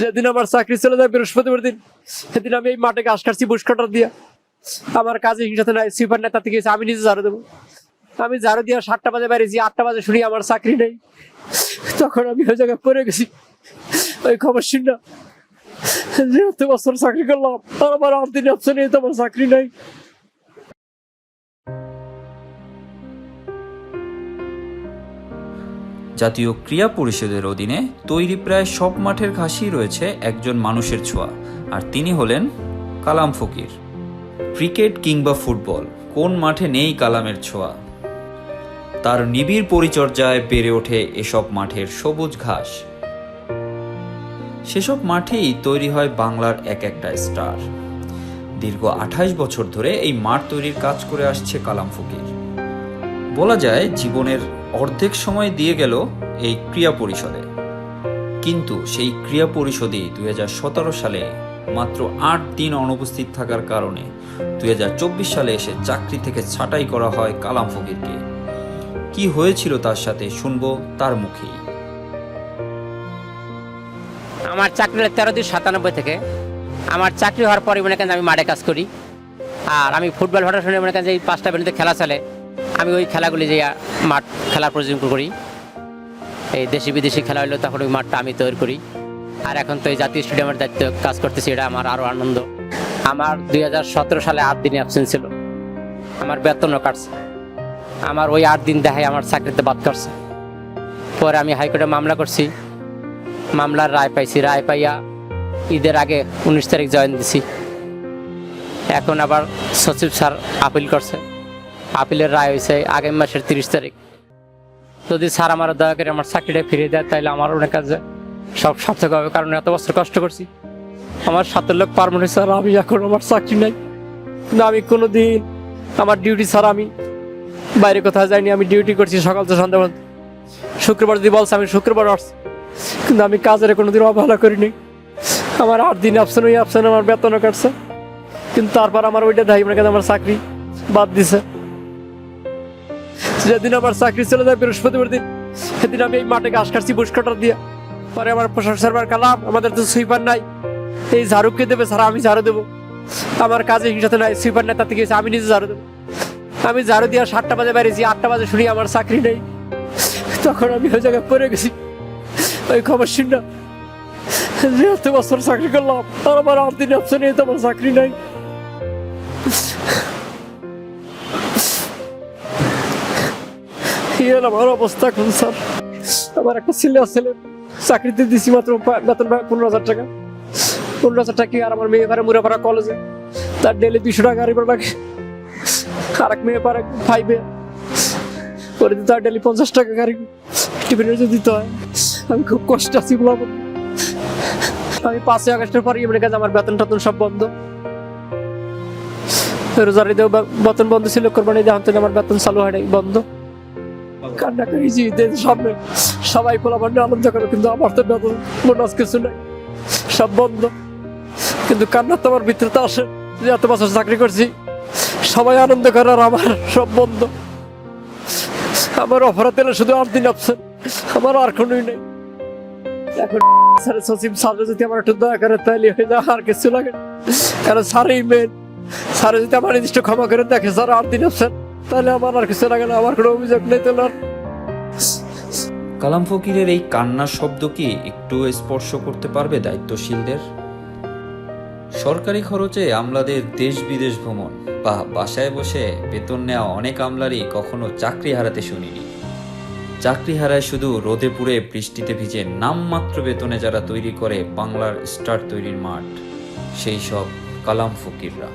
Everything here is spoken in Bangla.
যেদিন আমার চাকরি চলে যায় বৃহস্পতিবার দিন, সেদিন আমি এই মাঠে ঘাস কাটছি বুশ কাটার দিয়া। আমার কাজে হিংসাতে নাই সুপার নেতা থেকে আমি নিজে ঝাড়ু দেবো। আমি ঝাড়ু দিয়া সাতটা বাজে বেরিয়েছি, আটটা বাজে শুনি আমার চাকরি নেই। তখন আমি ওই জায়গায় পড়ে গেছি। ওই খবর শুন না যেহেতু বছর চাকরি করলাম আর আমার আর দিন অপশন নেই তো আমার চাকরি নেই। জাতীয় ক্রীড়া পরিষদের অধীনে তৈরি প্রায় সব মাঠের ঘাসই রয়েছে একজন মানুষের ছোঁয়া, আর তিনি হলেন কালাম ফকির। ক্রিকেট কিংবা ফুটবল, কোন মাঠে নেই কালামের ছোঁয়া? তার নিবিড় পরিচর্যায় বেড়ে ওঠে এসব মাঠের সবুজ ঘাস। সেসব মাঠেই তৈরি হয় বাংলার এক একটা স্টার। দীর্ঘ আঠাশ বছর ধরে এই মাঠ তৈরির কাজ করে আসছে কালাম ফকির। বলা যায় জীবনের অর্ধেক সময় দিয়ে গেল এই ক্রিয়া পরিষদে। কিন্তু সেই ক্রিয়া পরিষদে দুই সালে মাত্র আট দিন অনুপস্থিত থাকার কারণে দুই হাজার চব্বিশ সালে এসে চাকরি থেকে ছাঁটাই করা হয় কালাম ফকিরকে। কি হয়েছিল তার সাথে শুনব তার মুখেই। আমার চাকরি তেরো দুই সাতানব্বই থেকে। আমার চাকরি হওয়ার পরে মনে করেন আমি মাঠে কাজ করি। আর আমি ফুটবল হঠাৎ শুনে মনে করেন যে পাঁচটা বেরোতে খেলা চলে। আমি ওই খেলাগুলি যে মাঠ খেলার প্রয়োজন করি। এই দেশি বিদেশি খেলা হলো তখন ওই মাঠটা আমি তৈরি করি। আর এখন তো এই জাতীয় স্টেডিয়ামের দায়িত্ব কাজ করতেছি, এটা আমার আরও আনন্দ। আমার দুই হাজার সতেরো সালে আট দিনে অ্যাবসেন্ট ছিল। আমার বেতনও কাটছে। আমার ওই আট দিন দেখায় আমার চাকরিতে বাদ করছে পরে আমি হাইকোর্টে মামলা করছি। মামলার রায় পাইছি। রায় পাইয়া ঈদের আগে উনিশ তারিখ জয়েন দিছি। এখন আবার সচিব স্যার আপিল করছে। আপিলের রায় হয়েছে আগামী মাসের তিরিশ তারিখ। যদি স্যার আমার দয়া করে আমার চাকরিটা ফিরিয়ে দেয়, তাহলে আমার অনেক কাজে সব সার্থক হবে, কারণ এত বছর কষ্ট করছি। আমার সাথে লোক পারমানেন্ট স্যার আমি এখন আমার চাকরি নাই। কিন্তু আমি কোনো দিন আমার ডিউটি স্যার আমি বাইরে কোথাও যাইনি, আমি ডিউটি করছি সকাল থেকে সন্ধ্যা পর্যন্ত। শুক্রবার যদি বলছে, আমি শুক্রবার আসছি। কিন্তু আমি কাজের কোনোদিন অবহেলা করিনি। আমার আট দিন অপশন ওই অপশন আমার বেতনও কাটছে। কিন্তু তারপর আমার ওইটা দায়ী, মনে আমার চাকরি বাদ দিছে। যেদিন আমার চাকরি চলে যায় বৃহস্পতিবার দিন সেদিন আমি এই মাঠে ঘাস কাটছি বুশ কাটার দিয়ে। পরে আমার পোশাক সারবার কালাম আমাদের তো সুইপার নাই। এই ঝাড়ু কে দেবে স্যার? আমি ঝাড়ু দেবো। আমার কাজে হিংসাতে নাই সুইপার নেতা থেকে গেছে, আমি নিজে ঝাড়ু দেবো। আমি ঝাড়ু দিয়ে সাতটা বাজে বেরিয়েছি আটটা বাজে শুনি আমার চাকরি নেই। তখন আমি ওই জায়গায় পড়ে গেছি। ওই খবর শুন না যেহেতু বছর চাকরি করলাম আর আমার আট দিন অপশন নেই তো আমার চাকরি নাই। কি আমার অবস্থা স্যার? আমার একটা ছেলে ছেলে। চাকরিতে দিছি মাত্র বেতন পনেরো হাজার টাকা। পনেরো হাজার টাকা আর আমার মেয়ে পারে মুরাপাড়া কলেজে তার ডেলি টাকা লাগে। আর এক মেয়ে পারে ফাইভে করে দিতে হয় ডেলি পঞ্চাশ টাকা গাড়ি। টিফিনের যদি দিতে হয়। আমি খুব কষ্ট আছি বলব আমি পাঁচই আগস্টের পরে মনে কাছে আমার বেতন টেতন সব বন্ধ। রোজার বেতন বন্ধ ছিল কোরবানি থেকে আমার বেতন চালু হয় বন্ধ। কান্না করেছি ঈদের সামনে সবাই পোলাপান আনন্দ করে, কিন্তু আমার তো বেতন বোনাস কিছু নাই। সব বন্ধ। কিন্তু কান্না তো আমার ভিতরে আসে। যে এত বছর চাকরি করছি, সবাই আনন্দ করে আর আমার সব বন্ধ। আমার অপরাধ এলে শুধু আট দিন অপশন আমার আর কোনোই নেই। এখন স্যার সচিব স্যার যদি আমার একটু দয়া করে তাহলে হয়ে যায়, আর কিছু লাগে। কারণ স্যারই মেন স্যার যদি আমার নির্দিষ্ট ক্ষমা করে দেখে, স্যার আট দিন অপশন তাহলে আমার আর কিছু লাগে না আমার কোনো অভিযোগ নেই তাহলে আর কালাম ফকিরের এই কান্নার শব্দ কি একটু স্পর্শ করতে পারবে দায়িত্বশীলদের? সরকারি খরচে আমলাদের দেশ বিদেশ ভ্রমণ, বা বাসায় বসে বেতন নেওয়া অনেক আমলারই কখনো চাকরি হারাতে শুনিনি। চাকরি হারায় শুধু রোদে পুড়ে বৃষ্টিতে ভিজে নামমাত্র বেতনে যারা তৈরি করে বাংলার স্টার তৈরির মাঠ, সেই সব কালাম ফকিররা।